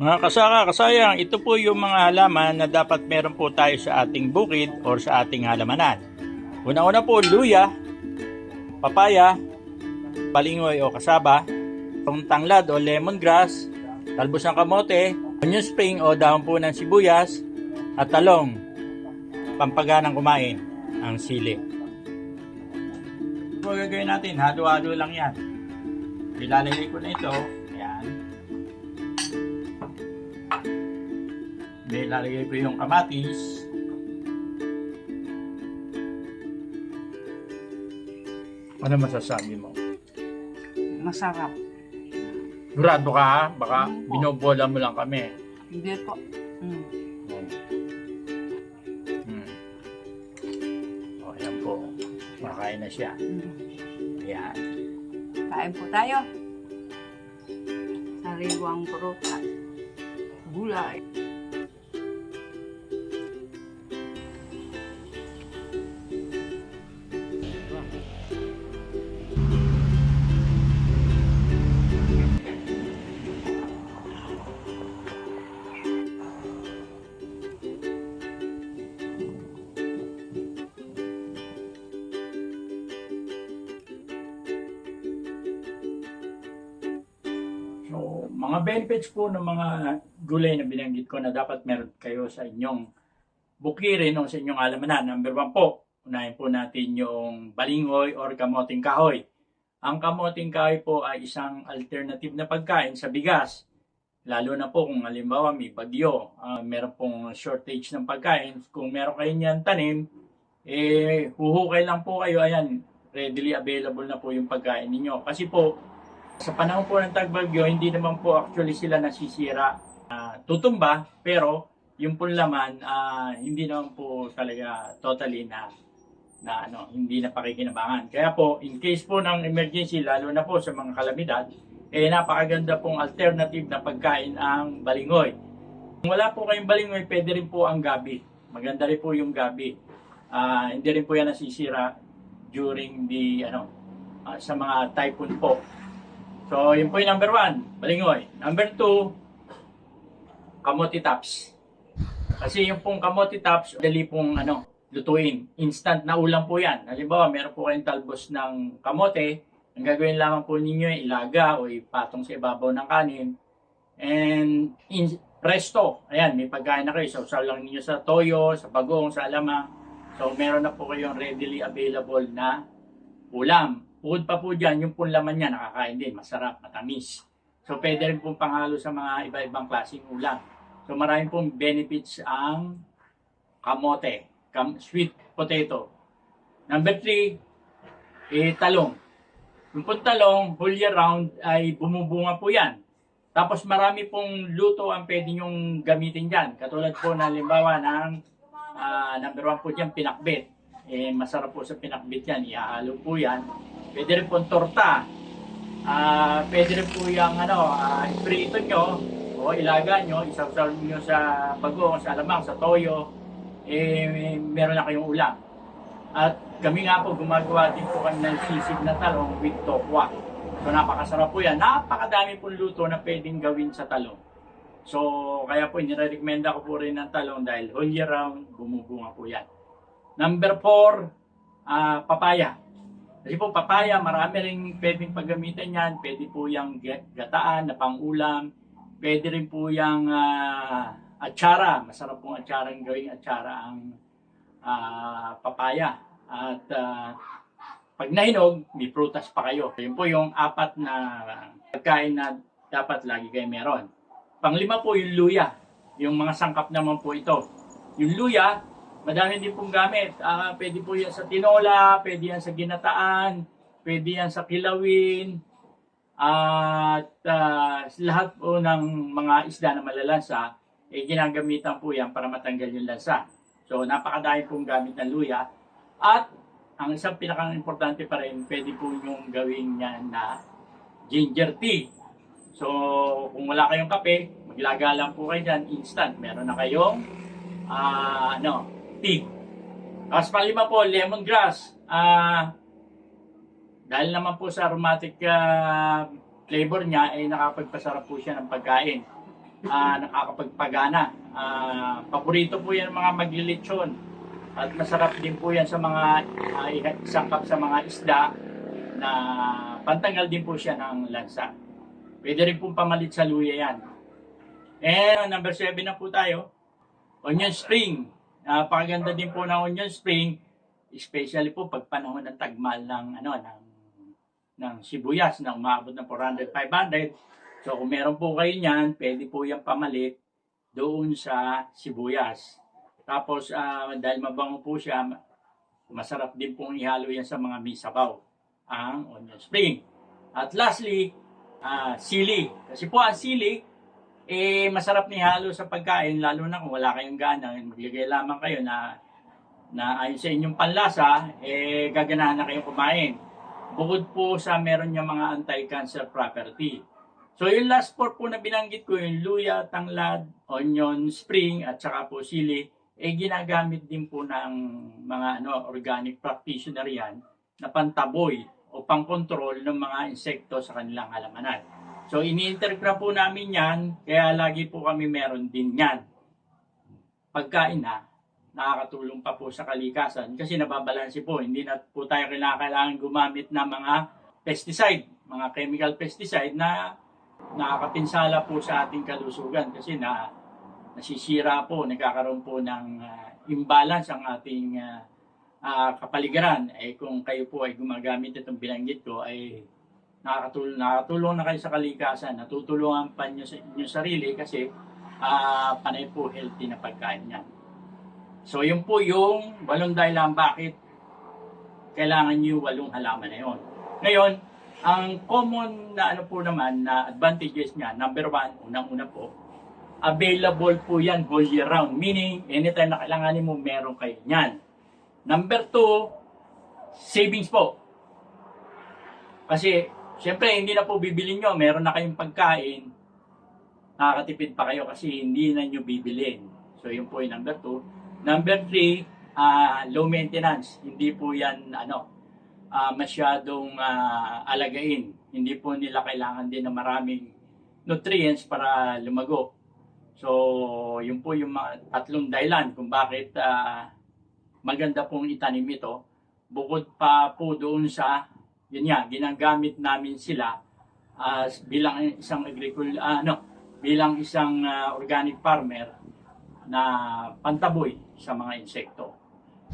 Mga kasaka, kasayang, ito po yung mga halaman na dapat meron po tayo sa ating bukid or sa ating halamanan. Una-una po, luya, papaya, palingoy o kasaba, tanglad o lemongrass, talbos ng kamote, onion spring o dahon po ng sibuyas, at talong, pampaganang kumain, ang sili. Ito gagawin natin, halo-halo lang yan. Ilalagay ko na ito, May lalagay ko yung kamatis. Ano masasabi mo? Masarap. Durado ka ha? Baka po? binobola mo lang kami. Hindi po. Mm. Hmm. O, ayan po. Makain na siya. Mm. Ayan. Kain po tayo. Sariwang prutas. Gulay. Mga benefits po ng mga gulay na binanggit ko na dapat meron kayo sa inyong bukirin o sa inyong alamanan. Number one po, unahin po natin yung balingoy or kamoting kahoy. Ang kamoting kahoy po ay isang alternative na pagkain sa bigas. Lalo na po kung halimbawa may bagyo, ah, meron pong shortage ng pagkain. Kung meron kayo niyan tanim, eh, huhukay lang po kayo. Ayan, readily available na po yung pagkain ninyo. Kasi po, sa panahon po ng tagbagyo, hindi naman po actually sila nasisira. Ah, tutumba, pero yung pong laman, ah, hindi naman po talaga totally na na ano, hindi na pakikinabangan. Kaya po, in case po ng emergency, lalo na po sa mga kalamidad, eh napakaganda pong alternative na pagkain ang balingoy. Kung wala po kayong balingoy, pwede rin po ang gabi. Maganda rin po yung gabi. Ah, hindi rin po yan nasisira during the ano ah, sa mga typhoon po. So, yun po yung number one, balingoy. Number two, kamote tops. Kasi yung pong kamote tops, dali pong ano, lutuin. Instant na ulam po yan. Halimbawa, meron po kayong talbos ng kamote, ang gagawin lamang po ninyo ay ilaga o ipatong sa ibabaw ng kanin. And in, presto, ayan, may pagkain na kayo. So, lang ninyo sa toyo, sa bagong, sa alamang. So, meron na po kayong readily available na ulam. Bukod pa po dyan, yung pong laman niya, nakakain din, masarap, matamis. So, pwede rin pong panghalo sa mga iba-ibang klaseng ulam. So, maraming pong benefits ang kamote, kam- sweet potato. Number three, eh, talong. Yung pong talong, whole year round, ay bumubunga po yan. Tapos marami pong luto ang pwede nyong gamitin dyan. Katulad po na limbawa ng ah, number one po dyan, pinakbit. Eh, masarap po sa pinakbit yan. Ihahalo po yan. Pwede rin pong torta. Ah, pwede rin po yung ano, ah, iprito nyo o ilaga nyo, isawsaw nyo sa bagong, sa alamang, sa toyo. Eh, meron na kayong ulam. At kami nga po, gumagawa din po kami ng sisig na talong with tokwa. So napakasarap po yan. Napakadami pong luto na pwedeng gawin sa talong. So kaya po, nire-recommenda ko po rin ng talong dahil whole year round, bumubunga po yan. Number four, ah, papaya. Kasi po papaya, marami rin pwedeng paggamitan yan. Pwede po yung ga- gataan na pangulam. Pwede rin po yung ah, atsara. Masarap pong atsara gawing atsara ang ah, papaya. At ah, pag nahinog, may prutas pa kayo. Yun po yung apat na pagkain na dapat lagi kayo meron. Panglima po yung luya. Yung mga sangkap naman po ito. Yung luya, madami din pong gamit. Ah, pwede po yan sa tinola, pwede yan sa ginataan, pwede yan sa kilawin, at ah, lahat po ng mga isda na malalansa, eh, ginagamitan po yan para matanggal yung lansa. So, napakadami pong gamit ng luya. At ang isang pinaka-importante pa rin, pwede po yung gawin niya na ginger tea. So, kung wala kayong kape, maglaga lang po kayo dyan, instant. Meron na kayong ah, ano, tea. Tapos palima po, lemongrass. Ah, dahil naman po sa aromatic ah, flavor niya, ay nakapagpasarap po siya ng pagkain. ah, nakakapagpagana. Ah, paborito po yan ng mga maglilitsyon. At masarap din po yan sa mga uh, isangkap sa mga isda na pantanggal din po siya ng lansa. Pwede rin pong pamalit sa luya yan. And number 7 na po tayo. Onion spring. Napakaganda din po ng onion spring. Especially po pag panahon ng tagmal ng ano ng ng sibuyas na umabot ng 400 500. So kung meron po kayo niyan, pwede po yung pamalit doon sa sibuyas. Tapos ah, dahil mabango po siya, masarap din pong ihalo yan sa mga misabaw ang onion spring. At lastly, ah, sili. Kasi po ang sili, eh masarap ni halo sa pagkain lalo na kung wala kayong gana. Maglagay lamang kayo na na ayon sa inyong panlasa eh gaganahan na kayong kumain. Bukod po sa meron niya mga anti-cancer property. So yung last four po na binanggit ko yung luya, tanglad, onion spring at saka po sili eh ginagamit din po ng mga ano organic practitioner yan na pantaboy o pangkontrol ng mga insekto sa kanilang halamanan So, ini-interpret po namin yan, kaya lagi po kami meron din yan. Pagkain na, nakakatulong pa po sa kalikasan kasi nababalansi po. Hindi na po tayo kailangan gumamit ng mga pesticide, mga chemical pesticide na nakakapinsala po sa ating kalusugan kasi na nasisira po, nagkakaroon po ng ah, imbalance ang ating ah, ah, kapaligiran. Eh kung kayo po ay gumagamit itong binanggit ko ay nakakatulong, nakakatulong na kayo sa kalikasan, natutulungan pa nyo sa inyong sarili kasi ah panay po healthy na pagkain yan. So yun po yung walong dahilan bakit kailangan nyo walong halaman na yun. Ngayon, ang common na ano po naman na advantages niya, number one, unang-una po, available po yan all year round. Meaning, anytime na kailanganin mo, meron kayo niyan. Number two, savings po. Kasi, syempre, hindi na po bibili nyo. Meron na kayong pagkain. Nakakatipid pa kayo kasi hindi na nyo bibilin. So, yun po yung number two. Number three, ah, low maintenance. Hindi po yan, ano, ah, masyadong ah, alagain. Hindi po nila kailangan din ng maraming nutrients para lumago. So, yun po yung mga tatlong dahilan kung bakit ah, maganda pong itanim ito. Bukod pa po doon sa, yun nga, ginagamit namin sila as bilang isang agricul ano, bilang isang ah, organic farmer na pantaboy sa mga insekto.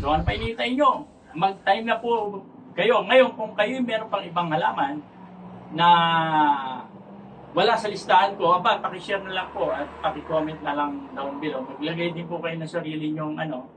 So ano pa inintay nyo? Mag-time na po kayo. Ngayon, kung kayo meron pang ibang halaman na wala sa listahan ko, aba, pakishare na lang po at pakicomment na lang down below. Maglagay din po kayo ng sarili nyong ano,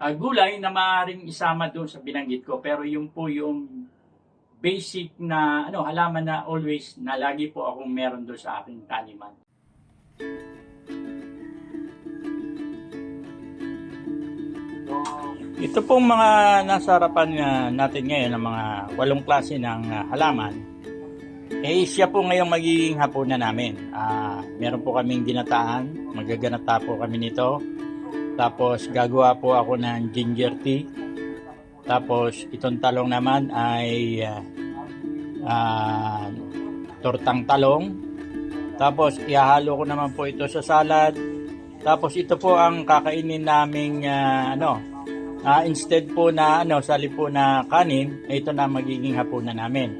ah, gulay na maaaring isama doon sa binanggit ko. Pero yung po yung basic na ano halaman na always na lagi po akong meron doon sa aking taniman. Ito pong mga nasa harapan natin ngayon ng mga walong klase ng ah, halaman. Eh, siya po ngayong magiging hapunan namin. Ah, meron po kaming ginataan. Magaganata po kami nito. Tapos gagawa po ako ng ginger tea. Tapos itong talong naman ay ah, tortang talong. Tapos ihahalo ko naman po ito sa salad. Tapos ito po ang kakainin naming ah, ano, Ah, instead po na ano, sali po na kanin, eh, ito na magiging hapunan namin.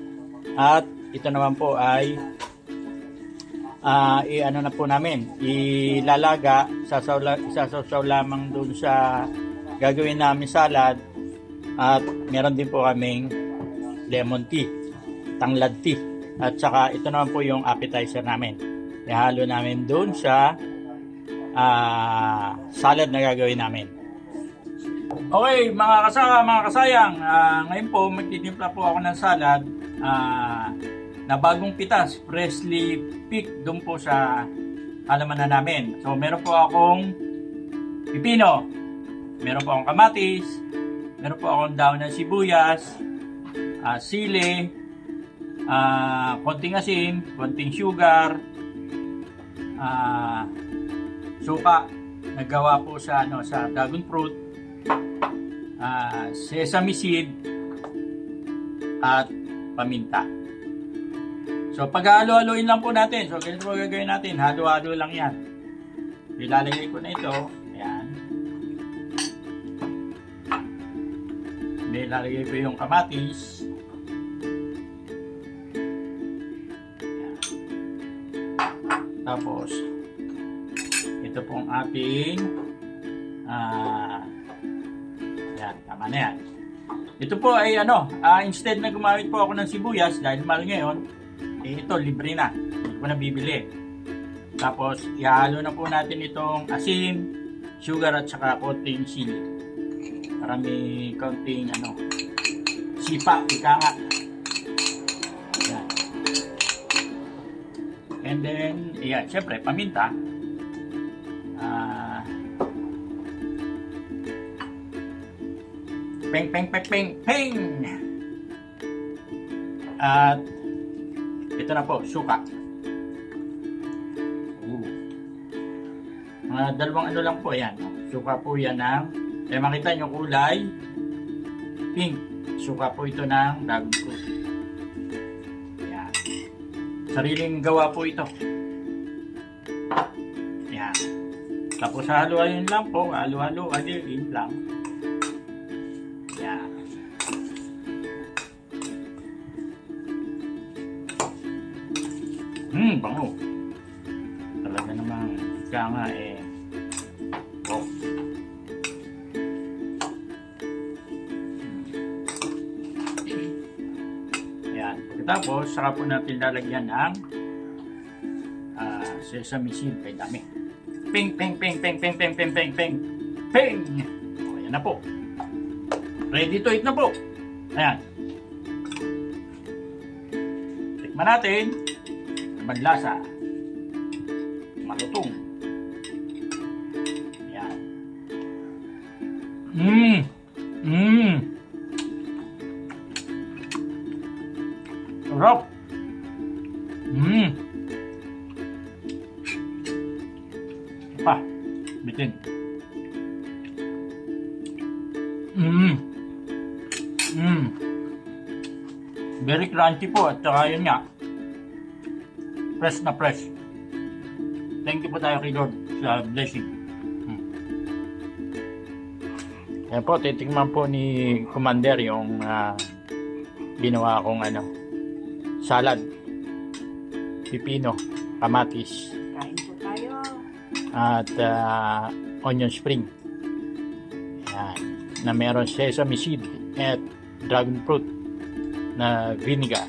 At ito naman po ay ah, i-ano na po namin, ilalaga, la- sasaw lamang dun sa gagawin namin salad at meron din po kaming lemon tea, tanglad tea. At saka ito naman po yung appetizer namin. Ihalo namin dun sa ah, salad na gagawin namin. Okay, mga kasama, mga kasayang, ah, ngayon po magtitimpla po ako ng salad ah, na bagong pitas, freshly picked doon po sa halaman na namin. So, meron po akong pipino, meron po akong kamatis, meron po akong daon ng sibuyas, ah, sili, ah, konting asin, konting sugar, ah, suka, nagawa po sa ano sa dragon fruit ah, sesame seed at paminta. So, paghalo-haloin lang po natin. So, ganito po gagawin natin. Halo-halo lang yan. Ilalagay ko na ito. Ayan. May ilalagay ko yung kamatis. Tapos, ito pong ating ah yan, tama na yan. Ito po ay ano, ah, instead na gumamit po ako ng sibuyas dahil mahal ngayon, eh ito libre na. Hindi ko na bibili. Tapos, ihalo na po natin itong asin, sugar at saka konting sili. Para may konting ano, sipa, ika nga. Yan. And then, yeah, syempre, paminta. Ah, peng, peng, peng, peng, peng! At, ito na po, suka. Ooh. Mga dalawang ano lang po yan. Suka po yan ng, eh makita nyo kulay, pink. Suka po ito ng fruit. Yan. Sariling gawa po ito. Yan. Tapos halo-haloin lang po, halo-halo, haloin lang. Yan. Hmm, bango. Talaga namang ika nga eh. Pagkatapos, saka po natin lalagyan ng ah, sesame seed. Ay, dami. Ping, ping, ping, ping, ping, ping, ping, ping, ping. Ping! O, yan na po. Ready to eat na po. Ayan. Tikman natin. Maglasa. Malutong. Sarap. Mmm. Pa. Bitin. Mmm. Mmm. Very crunchy po at saka yun. Fresh na fresh. Thank you po tayo kay Lord sa blessing. Mm. Yan po, titikman po ni Commander yung ah, ginawa kong ano, salad. Pipino, kamatis, Kain po tayo. at ah, onion spring. Yan. Na meron sesame seed at dragon fruit na vinegar.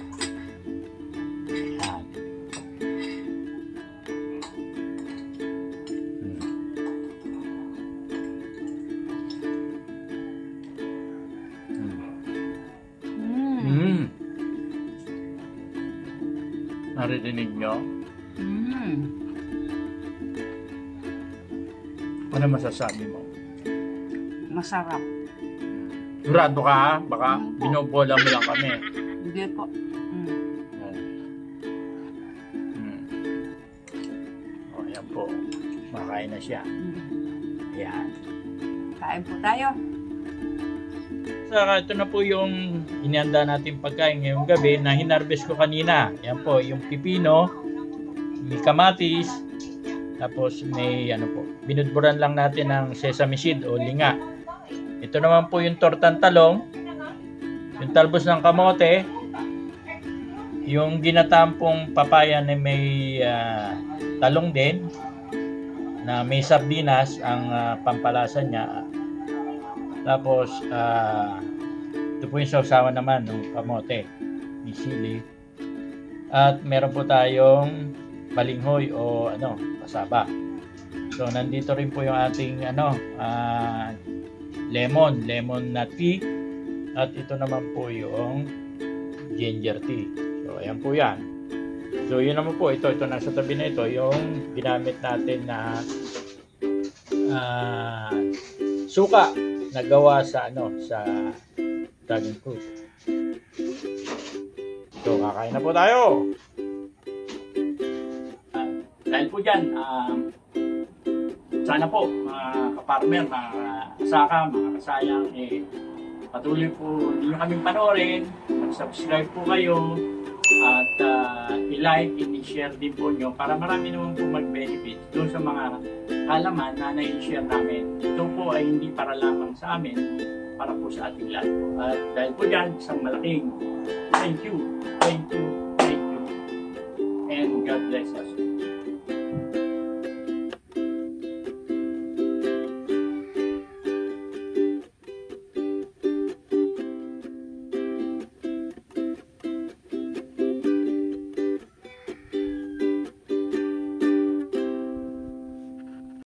Naririnig nyo? Mm. Ano masasabi mo? Masarap. Durado ka ha? Baka Mm binobola mo lang kami. Hindi po. Mm. Yan. Mm. O, yan po. Makain na siya. Mm. Ayan. Kain po tayo. Saka ito na po yung inihanda natin pagkain ngayong gabi na hinarvest ko kanina. Yan po, yung pipino, may kamatis, tapos may ano po, binudburan lang natin ng sesame seed o linga. Ito naman po yung tortang talong, yung talbos ng kamote, yung ginatampong papaya na may ah, talong din, na may sardinas ang ah, pampalasa niya tapos, ah, ito po yung sausawan naman ng kamote, ni sili. At meron po tayong balinghoy o ano, pasaba. So, nandito rin po yung ating ano, ah, lemon, lemon na tea. At ito naman po yung ginger tea. So, ayan po yan. So, yun naman po, ito, ito nasa tabi na ito, yung ginamit natin na ah, suka nagawa sa ano sa dragon fruit. So, kakain na po tayo. dahil po dyan, um, sana po, mga kaparmer, mga kasaka, mga kasayang, eh, patuloy po ninyo kaming panoorin, mag-subscribe po kayo, at ah, i-like, i-share din po nyo para marami naman po mag-benefit doon sa mga halaman na nai-share namin. Ito po ay hindi para lamang sa amin, para po sa ating lahat po. At dahil po dyan, isang malaking thank you, thank you, thank you, and God bless us.